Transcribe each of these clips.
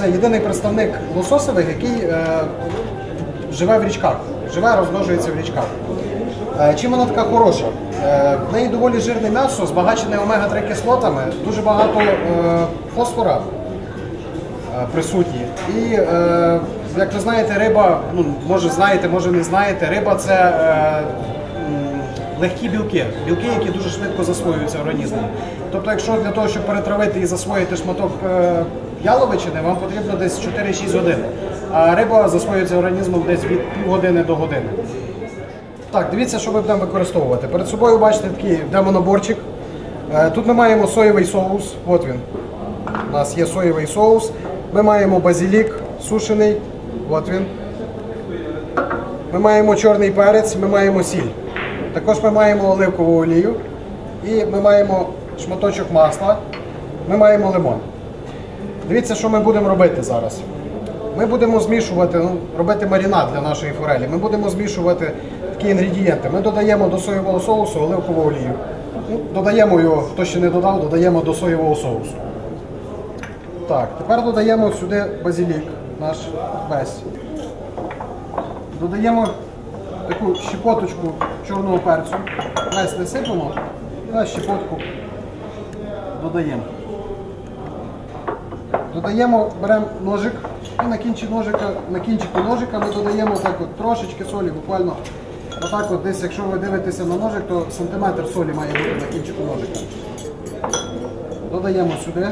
це єдиний представник лососових, який е, живе в річках, живе, розмножується в річках. Е, чим вона така хороша? Е, в неї доволі жирне м'ясо, збагачене омега-3 кислотами, дуже багато е, фосфора е, присутні. І е, як ви знаєте, риба, ну може знаєте, може не знаєте, риба це е, легкі білки, білки, які дуже швидко засвоюються організмом. Тобто, якщо для того, щоб перетравити і засвоїти шматок е, яловичини, вам потрібно десь 4-6 годин. А риба засвоюється організмом десь від півгодини до години. Так, дивіться, що ми будемо використовувати. Перед собою бачите такий демонаборчик. Е, Тут ми маємо соєвий соус. От він. У нас є соєвий соус. Ми маємо базилік сушений. От він. Ми маємо чорний перець, ми маємо сіль. Також ми маємо оливкову олію. І ми маємо шматочок масла. Ми маємо лимон. Дивіться, що ми будемо робити зараз. Ми будемо змішувати, ну, робити маринад для нашої форелі. Ми будемо змішувати такі інгредієнти. Ми додаємо до соєвого соусу оливкову олію. Ну, додаємо його, хто ще не додав, додаємо до соєвого соусу. Так, тепер додаємо сюди базилік наш весь. Додаємо таку щепоточку чорного перцю. Весь не сипемо, а щепотку додаємо. Додаємо, беремо ножик і на кінчик ножика, на кінчику ножика ми додаємо так от трошечки солі, буквально отак от десь, якщо ви дивитеся на ножик, то сантиметр солі має бути на кінчику ножика. Додаємо сюди.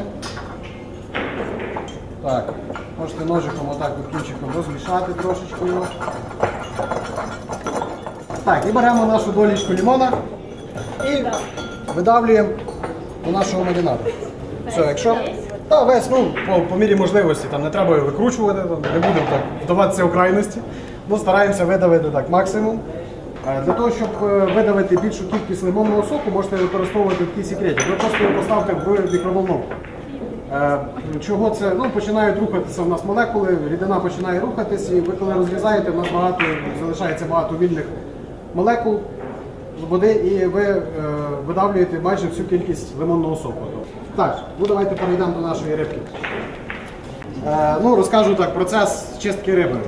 Так, можете ножиком отак от кінчиком розмішати трошечки його. Так, і беремо нашу долічку лимона і видавлюємо до нашого маринаду. Все, якщо. Та весь, ну, по, по мірі можливості, там не треба викручувати, там, не будемо так вдаватися в крайності. Ну, стараємося видавити так максимум. Е, Для того, щоб е, видавити більшу кількість лимонного соку, можете використовувати такий секретик. Ви просто поставте в мікроволновку. Е, Чого це? Ну, починають рухатися у нас молекули, рідина починає рухатись, і ви коли розрізаєте, у нас багато залишається багато вільних молекул води, і ви е, видавлюєте майже всю кількість лимонного соку. Так, ну давайте перейдемо до нашої рибки. Е, ну, розкажу так, процес чистки риби.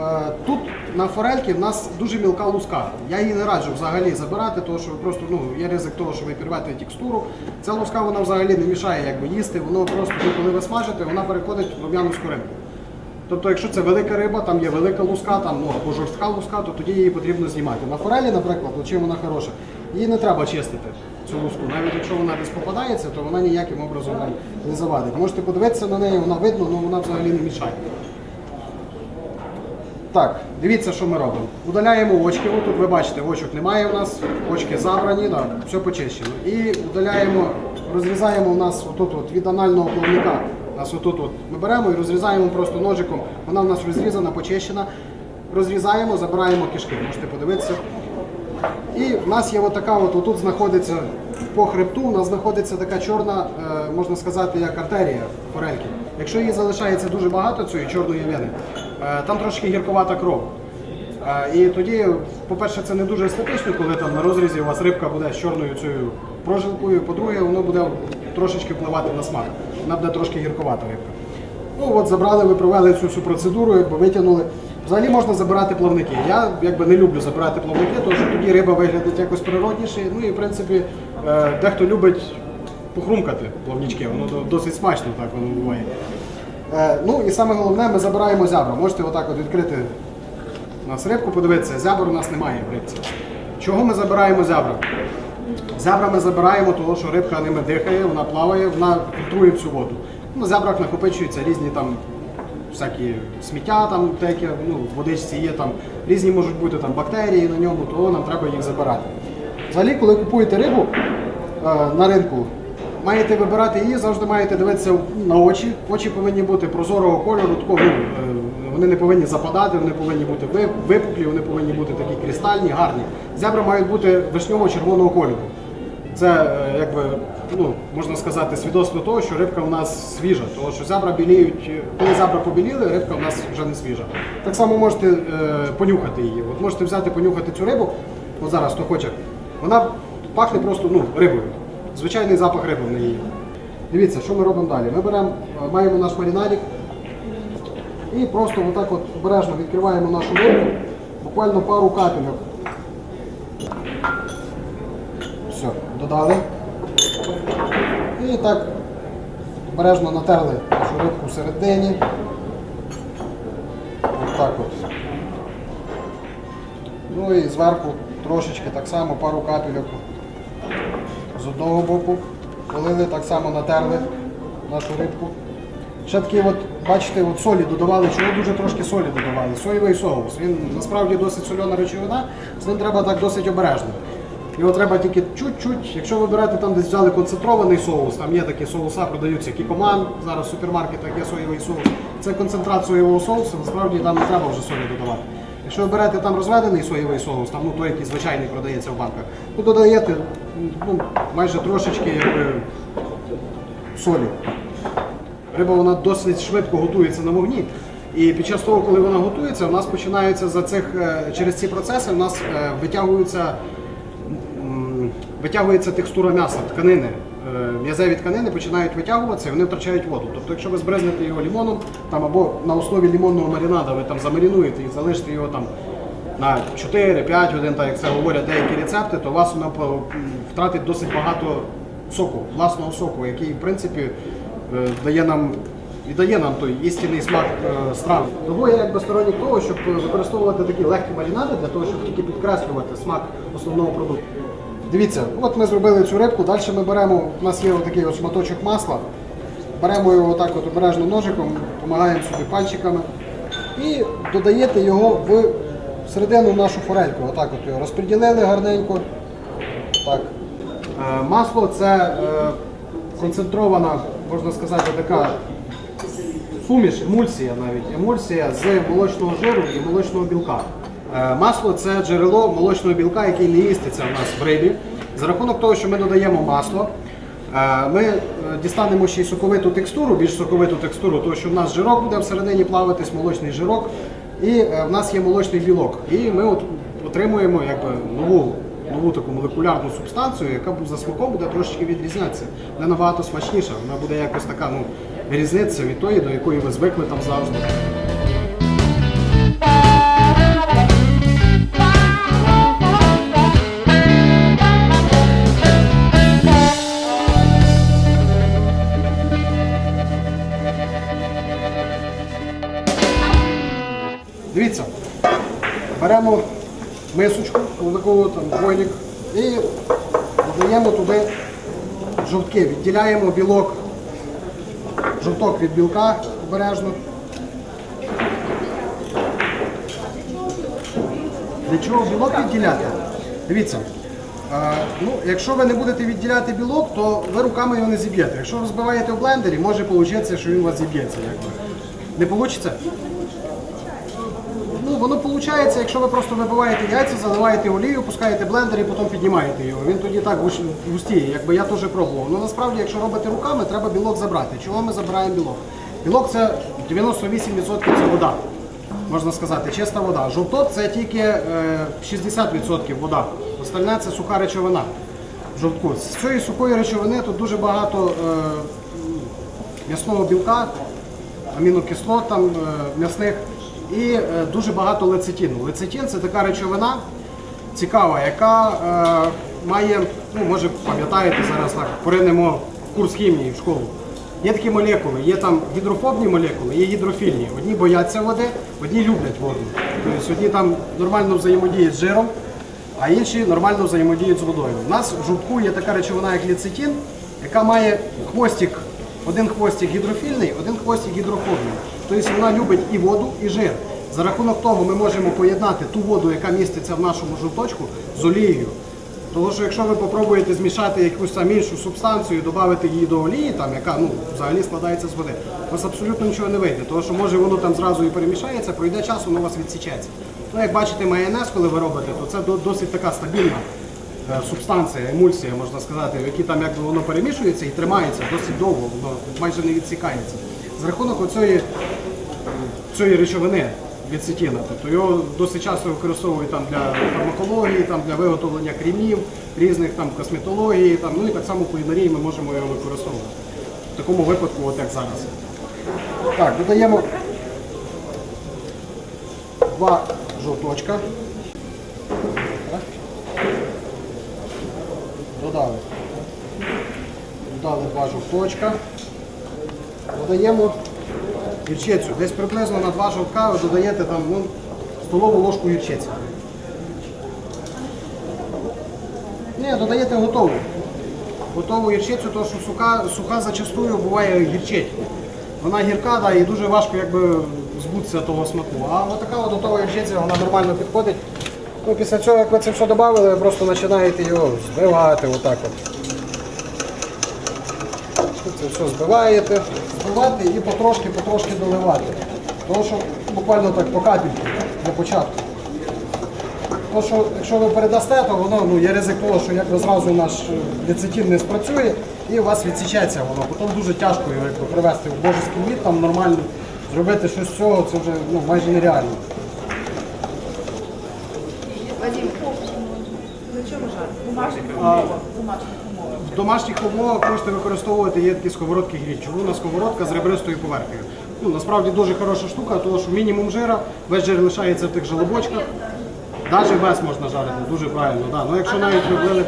Е, тут на форельки в нас дуже мілка луска. Я її не раджу взагалі забирати, тому що просто ну, є ризик того, що ви підрвете текстуру. Ця луска вона взагалі не мішає якби, їсти, воно просто, коли ви смажите, вона переходить в рум'яну скоринку. Тобто, якщо це велика риба, там є велика луска, там, ну, або жорстка луска, то тоді її потрібно знімати. На форелі, наприклад, чим вона хороша, її не треба чистити, цю луску. Навіть якщо вона десь попадається, то вона ніяким образом вам не завадить. Можете подивитися на неї, вона видно, але вона взагалі не мішає. Так, дивіться, що ми робимо. Удаляємо очки. Тут ви бачите, очок немає у нас, очки забрані, да, все почищено. І удаляємо, розрізаємо у нас отут от, від анального плавника. Нас отут от. Ми беремо і розрізаємо просто ножиком. Вона у нас розрізана, почищена. Розрізаємо, забираємо кишки. Можете подивитися. І в нас є отака, от, отут знаходиться по хребту, у нас знаходиться така чорна, е, можна сказати, як артерія форельки. Якщо її залишається дуже багато, цієї чорної вени, е, там трошки гірковата кров. Е, І тоді, по-перше, це не дуже естетично, коли там на розрізі у вас рибка буде з чорною цією прожилкою. По-друге, воно буде трошечки впливати на смак. Вона буде трошки гірковата рибка. Ну от забрали, ви провели цю всю процедуру, якби витягнули. Взагалі можна забирати плавники. Я якби не люблю забирати плавники, тому що тоді риба виглядить якось природніше. Ну і в принципі е, дехто любить похрумкати плавнічки, воно досить смачно так воно буває. Е, Ну і саме головне, ми забираємо зябра. Можете отак от відкрити у нас рибку, подивитися, зябр у нас немає в рибці. Чого ми забираємо зябра? Зябра ми забираємо, тому що рибка ними дихає, вона плаває, вона фільтрує всю воду. На зябрах накопичуються різні там всякі сміття, там таке, ну, водичці є там різні можуть бути там бактерії на ньому, то нам треба їх забирати. Взагалі, коли купуєте рибу е, на ринку, маєте вибирати її, завжди маєте дивитися на очі. Очі повинні бути прозорого кольору, такого, ну, е, вони не повинні западати, вони повинні бути ви- випуклі, вони повинні бути такі кристальні, гарні. Зябра мають бути вишньово-червоного кольору. Це е, якби ну можна сказати свідоцтво того, що рибка у нас свіжа, тому що зябра біліють. е, Коли зябра побіліли, рибка у нас вже не свіжа. Так само можете е, понюхати її. От можете взяти понюхати цю рибу. От зараз хто хоче. Вона пахне просто ну, рибою. Звичайний запах риби в неї. Дивіться, що ми робимо далі. Ми беремо, маємо наш маринадик. І просто отак от обережно відкриваємо нашу рибку, буквально пару капельок. Все, додали. І так обережно натерли нашу рибку всередині. Отак от. Ну і зверху трошечки так само пару капельок з одного боку. Полили, так само натерли нашу рибку. Ще такі от, бачите, от солі додавали, чого дуже трошки солі додавали. Соєвий соус. Він насправді досить сольона речовина, з ним треба так досить обережно. Його треба тільки чуть-чуть. Якщо ви берете там десь взяли концентрований соус, там є такі соуса, продаються кікоман, зараз в супермаркетах є соєвий соус. Це концентрат соєвого соусу, насправді там не треба вже солі додавати. Якщо ви берете там розведений соєвий соус, там ну той, який звичайний продається в банках, то додаєте ну, майже трошечки якби, солі. Риба вона досить швидко готується на вогні. І під час того, коли вона готується, у нас починається за цих е, через ці процеси, у нас е, витягуються витягується текстура м'яса, тканини. Е, М'язеві тканини починають витягуватися і вони втрачають воду. Тобто, якщо ви збризнете його лімоном, там або на основі лімонного маринада ви там замарінуєте і залишите його там на 4-5 годин, так як це говорять деякі рецепти, то у вас воно втратить досить багато соку, власного соку, який в принципі дає нам і дає нам той істинний смак е, страви. Тому я якби сторонник того, щоб е, використовувати такі легкі марінади для того, щоб тільки підкреслювати смак основного продукту. Дивіться, от ми зробили цю рибку, далі ми беремо, у нас є отакий от шматочок масла, беремо його отак от обережно ножиком, допомагаємо собі пальчиками і додаєте його в середину нашу форельку. Отак от його розподілили гарненько. Так. Е, Масло це е, концентрована, можна сказати, така суміш, емульсія навіть, емульсія з молочного жиру і молочного білка. Е, Масло це джерело молочного білка, який не міститься в нас в рибі. За рахунок того, що ми додаємо масло, е, ми е, дістанемо ще й соковиту текстуру, більш соковиту текстуру, тому що в нас жирок буде всередині плаватись, молочний жирок, і в нас є молочний білок. І ми от отримуємо якби, нову, нову таку молекулярну субстанцію, яка за смаком буде трошечки відрізнятися. Вона набагато смачніша, вона буде якось така ну, різниця від тої, до якої ви звикли там завжди. Дивіться, беремо мисочку, таку там двойник, і додаємо туди жовтки, відділяємо білок, жовток від білка обережно. Для чого білок відділяти? Дивіться, е, ну, якщо ви не будете відділяти білок, то ви руками його не зіб'єте. Якщо ви збиваєте в блендері, може вийти, що він у вас зіб'ється. Не вийде? Виходить, якщо ви просто вибиваєте яйця, заливаєте олію, пускаєте блендер і потім піднімаєте його. Він тоді так густіє, якби я теж пробував. Ну насправді, якщо робите руками, треба білок забрати. Чого ми забираємо білок? Білок це 98% це вода. Можна сказати, чиста вода. Жовток це тільки е, 60% вода. Остальне це суха речовина. Жовтку. З цієї сухої речовини тут дуже багато е, м'ясного білка, амінокислот там, е, м'ясних і е, дуже багато лецитину. Лецитин це така речовина цікава, яка е, має, ну може пам'ятаєте зараз так, поринемо в курс хімії в школу. Є такі молекули, є там гідрофобні молекули, є гідрофільні. Одні бояться води, одні люблять воду. Тобто одні там нормально взаємодіють з жиром, а інші нормально взаємодіють з водою. У нас в жовтку є така речовина, як лецитин, яка має хвостик, один хвостик гідрофільний, один хвостик гідрофобний. Тобто вона любить і воду, і жир. За рахунок того ми можемо поєднати ту воду, яка міститься в нашому жовточку, з олією. Тому що якщо ви попробуєте змішати якусь там іншу субстанцію додати її до олії, там, яка ну, взагалі складається з води, у вас абсолютно нічого не вийде. Тому що може воно там зразу і перемішається, пройде час, воно у вас відсічеться. Ну, як бачите, майонез, коли ви робите, то це досить така стабільна е, субстанція, емульсія, можна сказати, в якій там якби воно перемішується і тримається досить довго, воно майже не відсікається. За рахунок оцієї цієї речовини лецитина. Тобто його досить часто використовують там для фармакології, там для виготовлення крімів, різних там косметології, там, ну і так само кулінарії ми можемо його використовувати. В такому випадку, от як зараз. Так, додаємо два жовточка. Додали. Додали два жовточка. Додаємо гірчицю. Десь приблизно на два жовтка ви додаєте там ну, столову ложку гірчиці. Ні, додаєте готову. Готову гірчицю, тому що суха, суха зачастую буває гірчить. Вона гірка, да, і дуже важко якби, збутися того смаку. А така от готова гірчиця, вона нормально підходить. Ну, після цього, як ви це все додали, ви просто починаєте його збивати отак от. Все збиваєте, збивати і потрошки-потрошки доливати. Тому що буквально так по капельки для початку. Тому що якщо ви передасте, то воно ну, є ризик того, що якби зразу наш е, не спрацює і у вас відсічеться воно. Потім дуже тяжко його якби, привести в божеський вид, там нормально зробити щось з цього, це вже ну, майже нереально. Вадим, на чому жарити? Бумажних умовах. В домашніх умовах можете використовувати є такі сковородки гріль. Чугунна сковородка з ребристою поверхнею. Ну, насправді дуже хороша штука, тому що мінімум жира, весь жир лишається в тих жалобочках. Навіть без можна жарити, дуже правильно. Да. Ну, якщо навіть ви влили,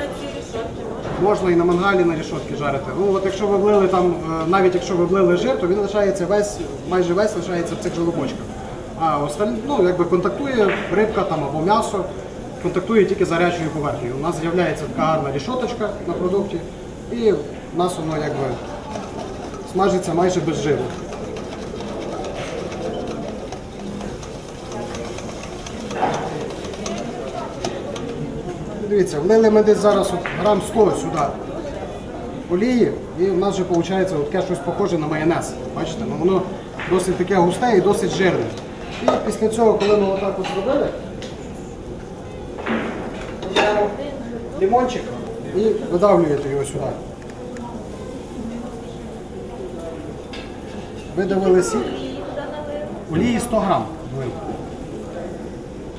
можна і на мангалі на рішотки жарити. Ну от якщо ви влили там, е, навіть якщо ви влили жир, то він лишається весь, майже весь лишається в цих жалобочках. А остальні, ну, якби контактує рибка там або м'ясо, контактує тільки з гарячою поверхнею. У нас з'являється така гарна рішоточка на продукті, і в нас воно якби смажиться майже без жиру. Дивіться, влили ми десь зараз грам 100 сюди олії, і в нас вже виходить таке щось похоже на майонез. Бачите, ну воно досить таке густе і досить жирне. І після цього, коли ми отак от зробили, лимончик і видавлюєте його сюди. Видавили сік. Олії 100 грам влили.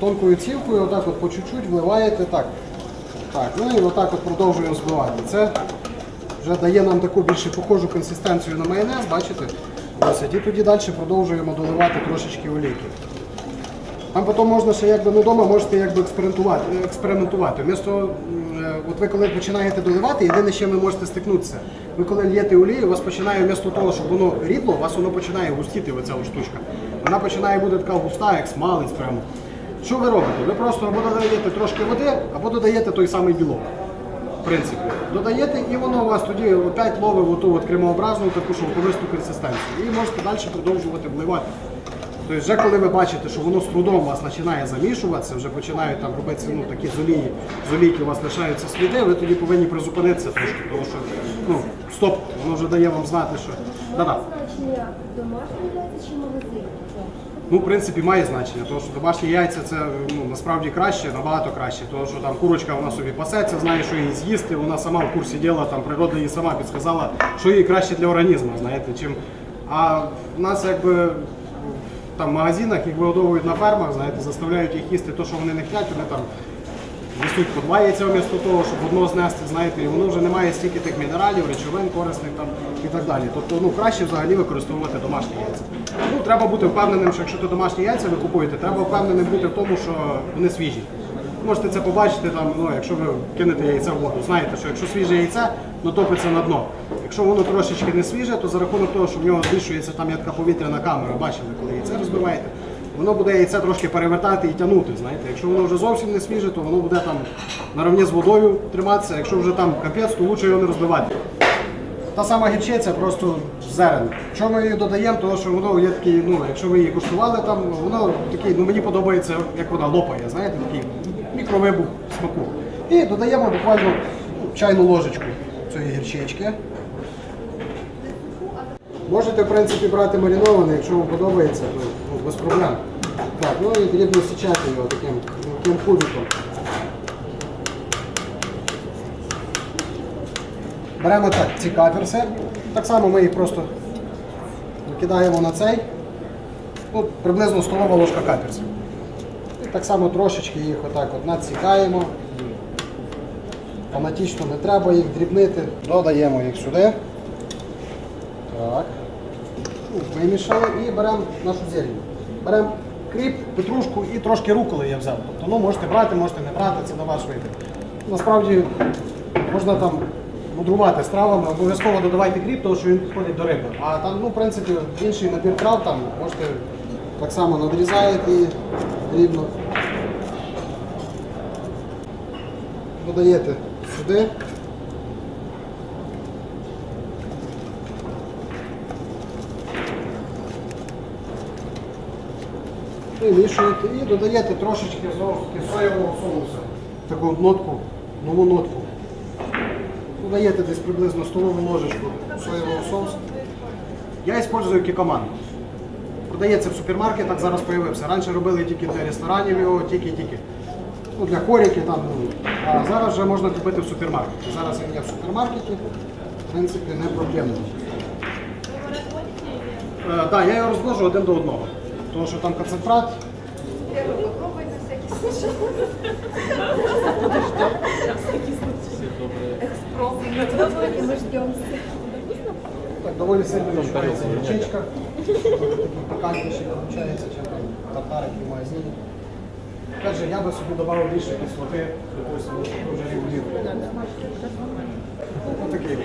Тонкою цівкою, отак от по чуть-чуть вливаєте так. Так, ну і отак от продовжуємо збивати. Це вже дає нам таку більш похожу консистенцію на майонез, бачите? Досить. І тоді далі продовжуємо доливати трошечки олійки. Там потім можна ще якби ну, вдома можете якби експериментувати. експериментувати. Вмісто, м, е, от ви коли починаєте доливати, єдине, чим ви можете стикнутися. Ви коли л'єте олію, у вас починає вмісто того, щоб воно рідло, у вас воно починає густіти, оця штучка. Вона починає бути така густа, як смалець прямо. Що ви робите? Ви просто або додаєте трошки води, або додаєте той самий білок. В принципі, додаєте, і воно у вас тоді опять ловить оту от кремообразну таку шовковисту консистенцію. І можете далі продовжувати вливати. Тобто, вже коли ви бачите, що воно з трудом у вас починає замішуватися, вже починають там робитися ну, такі з олії, з олійки у вас лишаються сліди, ви тоді повинні призупинитися трошки, тому що ну, стоп, воно вже дає вам знати, що да-да. Значення домашньої яйця чи магазин? Ну, в принципі, має значення, тому що домашні яйця це ну, насправді краще, набагато краще. Тому що там курочка вона собі пасеться, знає, що її з'їсти, вона сама в курсі діла, там природа їй сама підсказала, що їй краще для організму, знаєте, чим. А в нас якби там магазинах їх вигодовують на фермах, знаєте, заставляють їх їсти те, що вони не хочуть, вони там несуть по два яйця вмісто того, щоб одно знести, знаєте, і воно вже не має стільки тих мінералів, речовин корисних там і так далі. Тобто ну, краще взагалі використовувати домашні яйця. Ну, треба бути впевненим, що якщо ти домашні яйця ви купуєте, треба впевненим бути в тому, що вони свіжі. Можете це побачити, там, ну, якщо ви кинете яйце в воду. Знаєте, що якщо свіже яйце, ну топиться на дно. Якщо воно трошечки не свіже, то за рахунок того, що в нього збільшується там є така повітряна камера, бачили, коли яйце розбиваєте, воно буде яйце трошки перевертати і тягнути. Знаєте. Якщо воно вже зовсім не свіже, то воно буде там наравні з водою триматися. Якщо вже там капець, то краще його не розбивати. Та сама гірчиця просто зерен. Що ми її додаємо, тому що воно є такий, ну, якщо ви її куштували, там воно такий, ну мені подобається, як вона лопає, знаєте, такий мікровибух смаку. І додаємо буквально ну, чайну ложечку цієї гірчички. Можете, в принципі, брати мариноване, якщо вам подобається, то ну, без проблем. Так, ну і дрібно січати його таким, таким кубиком. Беремо так, ці каперси. Так само ми їх просто викидаємо на цей. Ну, приблизно столова ложка каперсів. І так само трошечки їх отак от надсікаємо. Фанатично не треба їх дрібнити. Додаємо їх сюди. Так. Ну, Вимішали і беремо нашу зелень. Беремо кріп, петрушку і трошки руколи я взяв. Тобто, ну можете брати, можете не брати, це на ваш вибір. Насправді можна там мудрувати стравами, обов'язково додавайте кріп, тому що він підходить до риби. А там, ну, в принципі, інший набір трав там можете так само надрізаєте дрібно. Додаєте сюди. Вимішуєте і додаєте трошечки соєвого соусу. Таку нотку, нову нотку. Додаєте десь приблизно столову ложечку соєвого соусу. Я використовую кікоман. Продається в супермаркетах, зараз з'явився. Раніше робили тільки для ресторанів його, тільки-тільки. Ну, для хоріки там. ну. А зараз вже можна купити в супермаркеті. Зараз він є в супермаркеті, в принципі, не проблемно. Так, да, я його розложу один до одного. Тому що там концентрат. Так, доволі сильно відчувається гірчичка. Такий пикантніший виходить, чим там тартарик і магазині. Опять же, я би собі додав більше кислоти, допустимо, дуже рівні. Ось такий.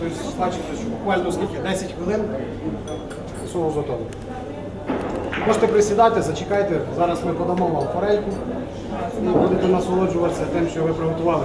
Тобто, бачите, що буквально скільки? 10 хвилин соус готовий. Можете присідати, зачекайте. Зараз ми подамо вам форельку і будете насолоджуватися тим, що ви приготували.